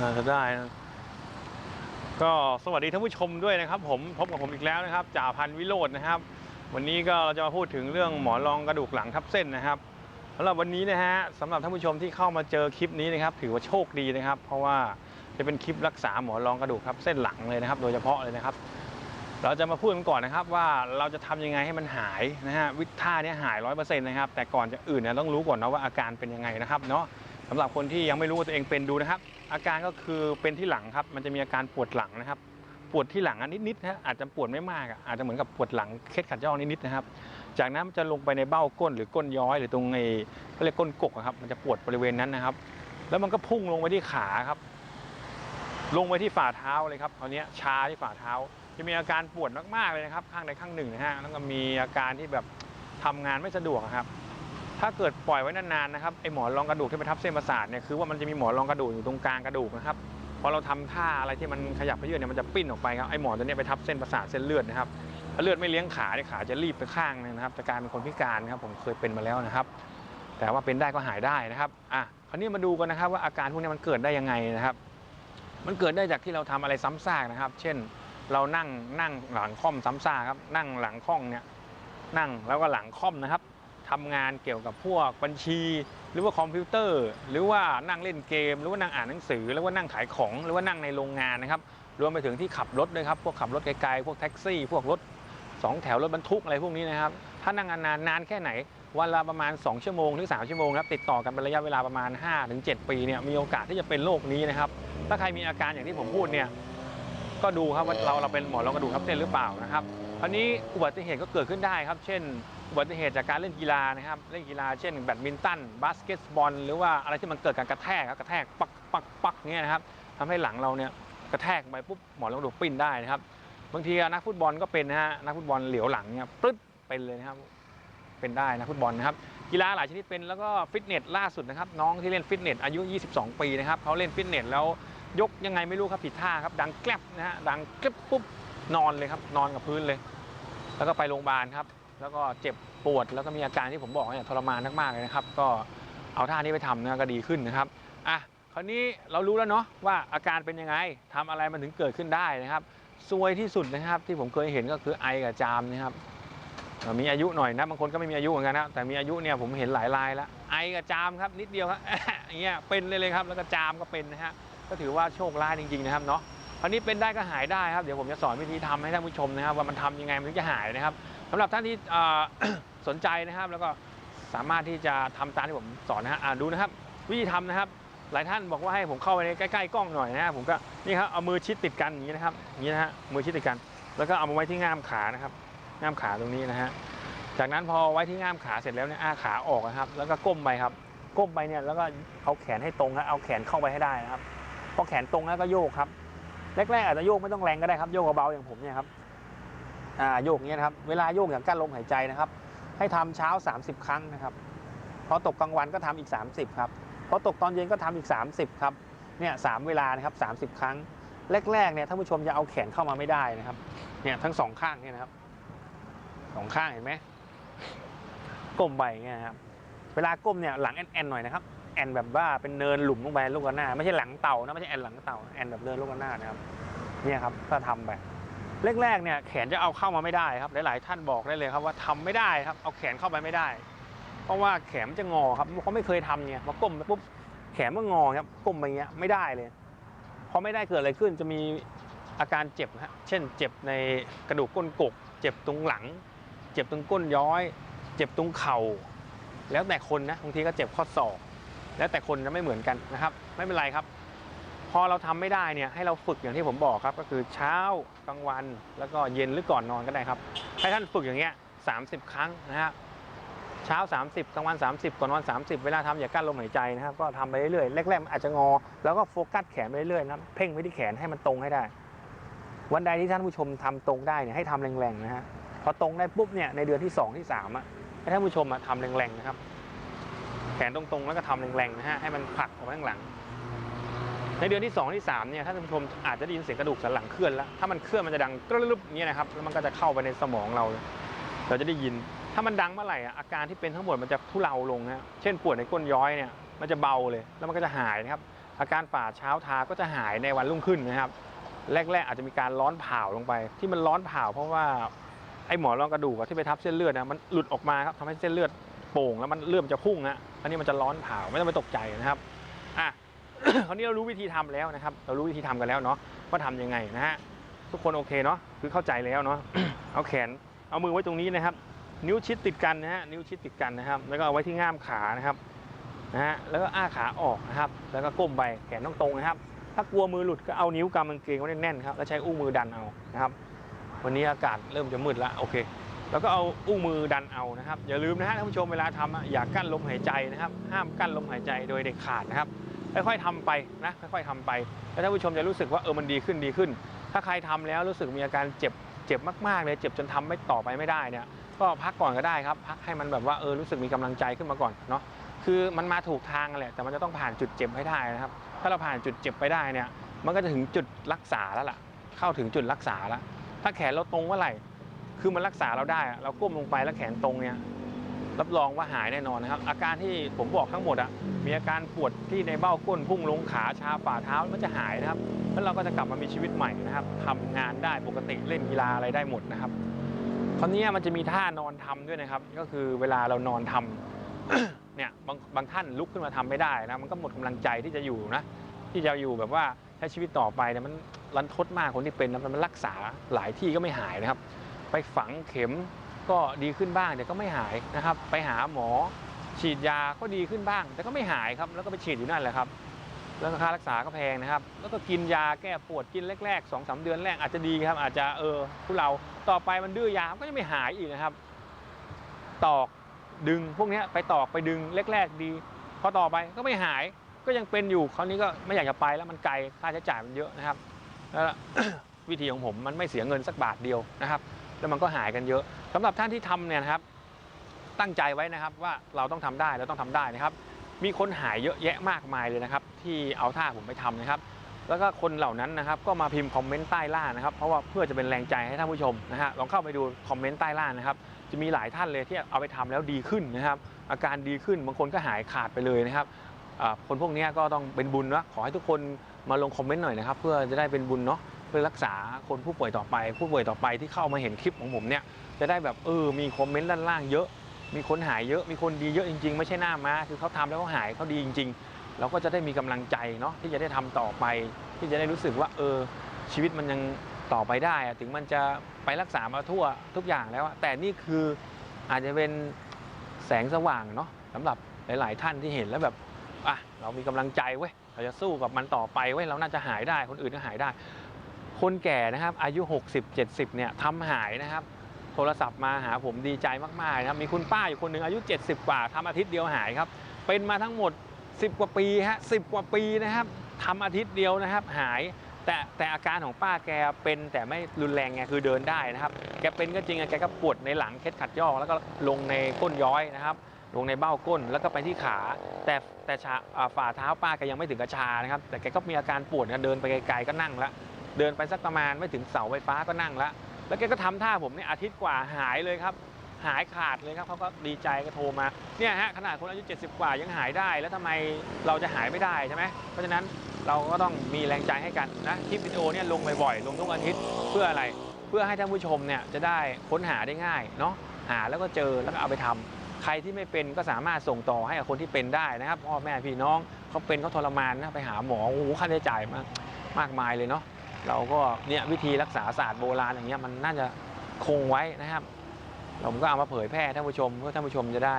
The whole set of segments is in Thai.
น่าจะได้นะก็สวัสดีท่านผู้ชมด้วยนะครับ ผมพบกับผมอีกแล้วนะครับจ่าพันวิโรจน์นะครับ วันนี้ก็เราจะมาพูดถึงเรื่องหมอนรองกระดูกหลังทับเส้นนะครับสำหรับวันนี้นะฮะสำหรับท่านผู้ชมที่เข้ามาเจอคลิปนี้นะครับ ถือว่าโชคดีนะครับ เพราะว่าจะเป็นคลิปรักษาหมอนรองกระดูกทับเส้นหลังเลยนะครับ โดยเฉพาะเลยนะครับ เราจะมาพูดกันก่อนนะครับว่าเราจะทำยังไงให้มันหายนะฮะวิท่าเนี้หายร้อยเปอร์เซ็นต์นะครับแต่ก่อนจะอื่นเนี่ยต้องรู้ก่อนนะว่าอาการเป็นยังไงนะครับเนาะสำหรับคนที่ยังไม่รู้ว่าตัวเองเป็นดูนะครับ อาการก็คือเป็นที่หลังครับ มันจะมีอาการปวดหลังนะครับ ปวดที่หลังอันนิดๆนะฮะอาจจะปวดไม่มากอาจจะเหมือนกับปวดหลังเคล็ดขัดย่อนิดๆนะครับ จากนั้นมันจะลงไปในเบ้าก้นหรือก้นย้อย หรือตรงไอ้เขาเรียกก้นกกครับ มันจะปวดบริเวณนั้นนะครับ แล้วมันก็พุ่งลงไปที่ขาครับ ลงไปที่ฝ่าเท้าเลยครับคราวนี้ชาที่ฝ่าเท้า จะมีอาการปวดมากๆเลยนะครับ ข้างใดข้างหนึ่งนะฮะแล้วก็มีอาการที่แบบทำงานไม่สะดวกครับ ถ้าเกิดปล่อยไว้นานๆนะครับไอหมอนรองกระดูกที่ไปทับเส้นประสาทเนี่ยคือว่ามันจะมีหมอนรองกระดูกอยู่ตรงกลางกระดูกนะครับพอเราทำท่าอะไรที่มันขยับไปเยื่อเนี่ยมันจะปิ้นออกไปครับไอหมอนตัวนี้ไปทับเส้นประสาทเส้นเลือดนะครับถ้าเลือดไม่เลี้ยงขาเนี่ยขาจะรีบไปข้างนึงนะครับจะกลายเป็นคนพิการนะครับผมเคยเป็นมาแล้วนะครับ แต่ว่าเป็นได้ก็หายได้นะครับอะคราวนี้มาดูกันนะครับว่าอาการพวกนี้มันเกิดได้ยังไงนะครับ มันเกิดได้จากที่เราทำอะไรซ้ำซากนะครับ เช่นเรานั่งนั่งหลังค่อมซ้ำซากครับนั่งหลังค่อมเนี่ยนั่งแล้วก็หลังค่อมนะครับ ทำงานเกี่ยวกับพวกบัญชี หรือว่าคอมพิวเตอร์ หรือว่านั่งเล่นเกม หรือว่านั่งอ่านหนังสือ หรือว่านั่งขายของ หรือว่านั่งในโรงงานนะครับ รวมไปถึงที่ขับรถด้วยครับ พวกขับรถไกลๆ พวกแท็กซี่ พวกรถสองแถวรถบรรทุกอะไรพวกนี้นะครับ ถ้านั่งนานๆนานแค่ไหน วันละประมาณ 2 ชั่วโมงถึง 3 ชั่วโมงครับติดต่อกันเป็นระยะเวลาประมาณ 5-7 ปีเนี่ยมีโอกาสที่จะเป็นโรคนี้นะครับ ถ้าใครมีอาการอย่างที่ผมพูดเนี่ยก็ดูครับว่าเราเราเป็นหมอนรองกระดูกทับเส้นหรือเปล่านะครับ คราวนี้อุบัติเหตุก็เกิดขึ้นได้ครับ เช่น อุบัติเหตุจากการเล่นกีฬานะครับ เล่นกีฬาเช่นแบดมินตันบาสเกตบอล หรือว่าอะไรที่มันเกิดการกระแทกครับกระแทกปักปักปักเงี้ยนะครับทำให้หลังเราเนี่ยกระแทกไปปุ๊บหมอนรองกระดูกปิ้นได้นะครับ บางทีนักฟุตบอลก็เป็นนะฮะนักฟุตบอลเหลียวหลังเนี่ยปึ๊ดเป็นเลยนะครับเป็นได้นะฟุตบอลนะครับกีฬาหลายชนิดเป็นแล้วก็ฟิตเนสล่าสุดนะครับน้องที่เล่นฟิตเนสอายุ 22 ปีนะครับเขาเล่นฟิตเนสแล้วยกยังไงไม่รู้ครับผิดท่าครับดังแกลบนะฮะดังแกลบปุ๊บ นอนเลยครับ นอนกับพื้นเลย แล้วก็ไปโรงพยาบาลครับ แล้วก็เจ็บปวดแล้วก็มีอาการที่ผมบอกเนี่ยทรมานมากๆเลยนะครับ ก็เอาท่านี้ไปทำนะก็ดีขึ้นนะครับอะคราวนี้เรารู้แล้วเนาะว่าอาการเป็นยังไงทำอะไรมันถึงเกิดขึ้นได้นะครับซวยที่สุดนะครับที่ผมเคยเห็นก็คือไอกับจามนะครับมีอายุหน่อยนะบางคนก็ไม่มีอายุเหมือนกันนะแต่มีอายุเนี่ยผมเห็นหลายรายแล้วไอกับจามครับนิดเดียวครับอย่างเงี้ยเป็นเลยเลยครับแล้วก็จามก็เป็นนะฮะก็ถือว่าโชคร้ายจริงๆนะครับเนาะ คราวนี้เป็นได้ก็หายได้ครับ เดี๋ยวผมจะสอนวิธีทำให้ท่านผู้ชมนะครับ ว่ามันทำยังไงมันถึงจะหายนะครับสำหรับท่านที่สนใจนะครับ แล้วก็สามารถที่จะทำตามที่ผมสอนนะฮะดูนะครับ วิธีทำนะครับ หลายท่านบอกว่าให้ผมเข้าไปในใกล้ๆกล้องหน่อยนะฮะผมก็นี่ครับเอามือชิดติดกันอย่างนี้นะครับอย่างนี้นะฮะมือชิดติดกัน แล้วก็เอามาไว้ที่ง่ามขานะครับ ง่ามขาตรงนี้นะฮะจากนั้นพอไว้ที่ง่ามขาเสร็จแล้วเนี่ยอ้าขาออกนะครับ แล้วก็ก้มไปครับ ก้มไปเนี่ยแล้วก็เอาแขนให้ตรงครับเอาแขนเข้าไปให้ได้นะครับพอแขนตรงแล้วก็โยกครับ แรกๆอาจจะโยกไม่ต้องแรงก็ได้ครับโยกเบาๆอย่างผมเนี่ยครับอ่าโยกเงี้ยนะครับเวลาโยกอย่างกั้นลมหายใจนะครับ ให้ทำเช้า 30 ครั้งนะครับพอตกกลางวันก็ทำอีก 30ครับพอตกตอนเย็นก็ทำอีก 30ครับเนี่ยสามเวลานะครับ 30 ครั้ง แรกๆเนี่ยท่านผู้ชมจะเอาแขนเข้ามาไม่ได้นะครับเนี่ยทั้งสองข้างเนี่ยนะครับสองข้างเห็นไหมก้มไปเงี้ยครับเวลาก้มเนี่ยหลังแอนแอนหน่อยนะครับ แอนแบบว่าเป็นเนินหลุมลงไปลูกกระหน้าไม่ใช่หลังเต่านะไม่ใช่แอนหลังเต่าแอนแบบเนินลูกกระหน้านะครับเนี่ยครับก็ทำไปแรกๆเนี่ยแขนจะเอาเข้ามาไม่ได้ครับหลายๆท่านบอกได้เลยครับว่าทำไม่ได้ครับเอาแขนเข้าไปไม่ได้ เพราะว่าแขนจะงอครับเขาไม่เคยทำเนี่ยพอก้มไปปุ๊บแขนมันงอครับก้มไปเงี้ยไม่ได้เลยพอไม่ได้เกิดอะไรขึ้นจะมีอาการเจ็บนะฮะเช่นเจ็บในกระดูกก้นกก เจ็บตรงหลัง เจ็บตรงก้นย้อย เจ็บตรงเข่า แล้วแต่คนนะบางทีก็เจ็บข้อศอก แล้วแต่คนจะไม่เหมือนกันนะครับ ไม่เป็นไรครับ พอเราทำไม่ได้เนี่ยให้เราฝึกอย่างที่ผมบอกครับ ก็คือเช้ากลางวันแล้วก็เย็นหรือก่อนนอนก็ได้ครับให้ท่านฝึกอย่างเงี้ย30ครั้งนะฮะเช้า 30กลางวัน 30 ก่อนนอน30 เวลาทำอย่ากั้นลมหายใจนะครับ ก็ทำไปเรื่อยๆแรกๆอาจจะงอ แล้วก็โฟกัสแขนไปเรื่อยๆนะเพ่งไปที่แขนให้มันตรงให้ได้ วันใดที่ท่านผู้ชมทำตรงได้เนี่ยให้ทำแรงๆนะฮะพอตรงได้ปุ๊บเนี่ยในเดือนที่สองที่สามอะให้ท่านผู้ชมอะทำแรงๆนะครับ แขนตรงๆ แล้วก็ทำแรงๆนะฮะให้มันผลักออกมาข้างหลัง ในเดือนที่2ที่3เนี่ยท่านผู้ชมอาจจะได้ยินเสียงกระดูกสันหลังเคลื่อนแล้วถ้ามันเคลื่อนมันจะดังกรึบๆอย่างนี้ยนะครับแล้วมันก็จะเข้าไปในสมองเรา เราจะได้ยิน ถ้ามันดังเมื่อไหร่อาการที่เป็นทั้งหมดมันจะทุเลาลงนะเช่นปวดในก้นย้อยเนี่ยมันจะเบาเลยแล้วมันก็จะหายนะครับอาการฝ่าเช้าทาก็จะหายในวันรุ่งขึ้นนะครับ แรกๆอาจจะมีการร้อนเผาลงไป ที่มันร้อนเผาเพราะว่าไอ้หมอนรองกระดูกที่ไปทับเส้นเลือดนะมันหลุดออกมาครับทำให้เส้นเลือด โป่งแล้วมันเลื่มจะพุ่งนะอันนี้มันจะร้อนเผาไม่ต้องไปตกใจนะครับอะคราวนี้เรารู้วิธีทำแล้วนะครับ เรารู้วิธีทำกันแล้วเนาะว่าทำยังไงนะฮะทุกคนโอเคเนาะคือเข้าใจแล้วเนาะเอาแขนเอามือไว้ตรงนี้นะครับ นิ้วชิดติดกันนะฮะนิ้วชิดติดกันนะครับ แล้วก็เอาไว้ที่ง่ามขานะครับนะฮะแล้วก็อ้าขาออกนะครับ แล้วก็ก้มไปแขนต้องตรงนะครับ ถ้ากลัวมือหลุดก็เอานิ้วกำกางเกงไว้แน่นๆครับแล้วใช้อุ้งมือดันเอานะครับ วันนี้อากาศเริ่มจะมืดแล้วโอเค แล้วก็เอาอุ้งมือดันเอานะครับ อย่าลืมนะฮะท่านผู้ชมเวลาทำอย่ากั้นลมหายใจนะครับ ห้ามกั้นลมหายใจโดยเด็ดขาดนะครับค่อยๆทำไปนะค่อยๆทำไป แล้วท่านผู้ชมจะรู้สึกว่าเออมันดีขึ้นดีขึ้น ถ้าใครทำแล้วรู้สึกมีอาการเจ็บเจ็บมากๆเลยเจ็บจนทำไม่ต่อไปไม่ได้เนี่ยก็พักก่อนก็ได้ครับพักให้มันแบบว่าเออรู้สึกมีกำลังใจขึ้นมาก่อนเนาะคือมันมาถูกทางแหละแต่มันจะต้องผ่านจุดเจ็บให้ได้นะครับ ถ้าเราผ่านจุดเจ็บไปได้เนี่ย มันก็จะถึงจุดรักษาแล้วล่ะ เข้าถึงจุดรักษาแล้วถ้าแขนเราตรงเมื่อไหร่ คือมันรักษาเราได้เราก้มลงไปแล้วแขนตรงเนี่ยรับรองว่าหายแน่นอนนะครับ อาการที่ผมบอกทั้งหมดอะมีอาการปวดที่ในเบ้าก้นพุ่งลงขาชาฝ่าเท้ามันจะหายนะครับ แล้วเราก็จะกลับมามีชีวิตใหม่นะครับทำงานได้ปกติเล่นกีฬาอะไรได้หมดนะครับคราวนี้มันจะมีท่านอนทำด้วยนะครับ ก็คือเวลาเรานอนทำเนี่ยบางบางท่านลุกขึ้นมาทำไม่ได้นะมันก็หมดกำลังใจที่จะอยู่นะที่จะอยู่แบบว่าใช้ชีวิตต่อไปเนี่ยมันรันทดมากคนที่เป็นนะมันรักษาหลายที่ก็ไม่หายนะครับ ไปฝังเข็มก็ดีขึ้นบ้างแต่ก็ไม่หายนะครับ ไปหาหมอฉีดยาก็ดีขึ้นบ้าง แต่ก็ไม่หายครับ แล้วก็ไปฉีดอยู่นั่นแหละครับ แล้วค่ารักษาก็แพงนะครับ แล้วก็กินยาแก้ปวดกินแรกๆ2องสาเดือนแรกอาจจะดีครับ อาจจะเออผู้เราต่อไปมันดื้อยาก็ยังไม่หายอีกนะครับ ตอกดึงพวกนี้ไปตอกไปดึงแรกๆดี พอต่อไปก็ไม่หายก็ยังเป็นอยู่คราวนี้ก็ไม่อยากจะไปแล้วมันไกลค่าใช้จ่ายมันเยอะนะครับแล้ววิธีของผมมันไม่เสียเงินสักบาทเดียวนะครับ แล้วมันก็หายกันเยอะสำหรับท่านที่ทำเนี่ยนะครับ ตั้งใจไว้นะครับว่าเราต้องทำได้เราต้องทำได้นะครับ มีคนหายเยอะแยะมากมายเลยนะครับ ที่เอาท่าผมไปทำนะครับ แล้วก็คนเหล่านั้นนะครับก็มาพิมพ์คอมเมนต์ใต้ล่านะครับ เพราะว่าเพื่อจะเป็นแรงใจให้ท่านผู้ชมนะฮะลองเข้าไปดูคอมเมนต์ใต้ล่านะครับ จะมีหลายท่านเลยที่เอาไปทำแล้วดีขึ้นนะครับ อาการดีขึ้นบางคนก็หายขาดไปเลยนะครับคนพวกนี้ก็ต้องเป็นบุญนะขอให้ทุกคนมาลงคอมเมนต์หน่อยนะครับ เพื่อจะได้เป็นบุญเนาะ เพื่อรักษาคนผู้ป่วยต่อไป ผู้ป่วยต่อไปที่เข้ามาเห็นคลิปของผมเนี่ยจะได้แบบเออมีคอมเมนต์ด้านล่างเยอะ มีคนหายเยอะมีคนดีเยอะจริง ๆ ไม่ใช่หน้าม้าคือเขาทำแล้วเขาหายเขาดีจริง ๆ เราก็จะได้มีกำลังใจเนาะที่จะได้ทำต่อไป ที่จะได้รู้สึกว่าเออชีวิตมันยังต่อไปได้อะถึงมันจะไปรักษามาทั่วทุกอย่างแล้วแต่นี่คืออาจจะเป็นแสงสว่างเนาะสำหรับหลาย ๆ ท่านที่เห็นแล้วแบบอะเรามีกำลังใจเว้ยเราจะสู้กับมันต่อไปเว้ยเราน่าจะหายได้คนอื่นก็หายได้ คนแก่นะครับอายุ 60 70เนี่ยทำหายนะครับ โทรศัพท์มาหาผมดีใจมากๆนะครับมีคุณป้าอยู่คนหนึ่งอายุ 70 กว่าทำอาทิตย์เดียวหายครับ เป็นมาทั้งหมด 10 กว่าปีฮะ10กว่าปีนะครับทำอาทิตย์เดียวนะครับหายแต่แต่อาการของป้าแกเป็นแต่ไม่รุนแรงไงคือเดินได้นะครับ แกเป็นก็จริงอะแกก็ปวดในหลังเคล็ดขัดย่อแล้วก็ลงในก้นย้อยนะครับ ลงในเบ้าก้นแล้วก็ไปที่ขา แต่แต่ฝ่าเท้าป้าแกยังไม่ถึงกระชานะครับ แต่แกก็มีอาการปวดนะเดินไปไกลๆก็นั่งแล้ว เดินไปสักประมาณไม่ถึงเสาไฟฟ้าก็นั่งแล้วแล้วแกก็ทำท่าผมเนี่ยอาทิตย์กว่าหายเลยครับ หายขาดเลยครับเขาก็ดีใจก็โทรมาเนี่ยฮะขนาดคนอายุ 70 กว่ายังหายได้ แล้วทำไมเราจะหายไม่ได้ใช่ไหมเพราะฉะนั้นเราก็ต้องมีแรงใจให้กันนะคลิปวิดีโอเนี่ยลงบ่อยๆลงทุกอาทิตย์เพื่ออะไรเพื่อให้ท่านผู้ชมเนี่ยจะได้ค้นหาได้ง่ายเนาะหาแล้วก็เจอแล้วก็เอาไปทำใครที่ไม่เป็นก็สามารถส่งต่อให้กับคนที่เป็นได้นะครับพ่อแม่พี่น้องเขาเป็นเขาทรมานนะไปหาหมอโอ้โหค่าใช้จ่ายมากมากมายเลยเนาะ เราก็เนี่ยวิธีรักษาศาสตร์โบราณอย่างเงี้ยมันน่าจะคงไว้นะครับ ผมก็เอามาเผยแพร่ท่านผู้ชมเพื่อท่านผู้ชมจะได้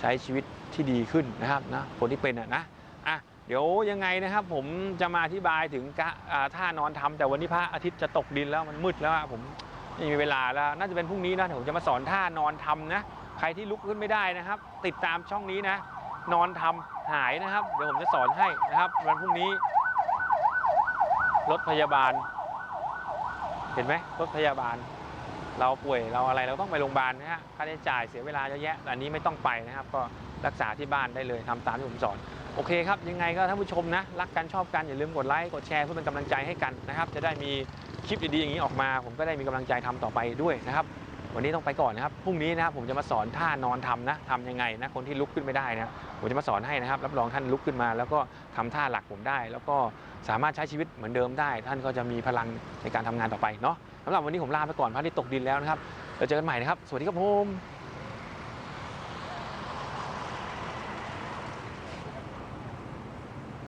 ใช้ชีวิตที่ดีขึ้นนะครับนะคนที่เป็นอะนะอะเดี๋ยวยังไงนะครับผมจะมาอธิบายถึงกะท่านอนทำแต่วันนี้พระอาทิตย์จะตกดินแล้วมันมืดแล้วผมไม่มีเวลาแล้วน่าจะเป็นพรุ่งนี้นะเดี๋ยวผมจะมาสอนท่านอนทำนะใครที่ลุกขึ้นไม่ได้นะครับ ติดตามช่องนี้นะ นอนทำหายนะครับ เดี๋ยวผมจะสอนให้นะครับ วันพรุ่งนี้ รถพยาบาล เห็นไหมรถพยาบาล เราป่วยเราอะไรเราต้องไปโรงพยาบาลนะฮะค่าใช้จ่ายเสียเวลาเยอะแยะแต่อันนี้ไม่ต้องไปนะครับ ก็รักษาที่บ้านได้เลยทำตามที่ผมสอนโอเคครับ ยังไงก็ท่านผู้ชมนะ รักกันชอบกัน อย่าลืมกดไลค์กดแชร์เพื่อเป็นกำลังใจให้กันนะครับ จะได้มีคลิปดีๆอย่างนี้ออกมา ผมก็ได้มีกำลังใจทำต่อไปด้วยนะครับ วันนี้ต้องไปก่อนนะครับพรุ่งนี้นะครับผมจะมาสอนท่านอนทำนะทำยังไงนะคนที่ลุกขึ้นไม่ได้นะผมจะมาสอนให้นะครับ รับรองท่านลุกขึ้นมา แล้วก็ทำท่าหลักผมได้ แล้วก็สามารถใช้ชีวิตเหมือนเดิมได้ ท่านก็จะมีพลังในการทำงานต่อไปเนาะสำหรับวันนี้ผมลาไปก่อนพระอาทิตย์ตกดินแล้วนะครับเราเจอกันใหม่นะครับ สวัสดีครับผม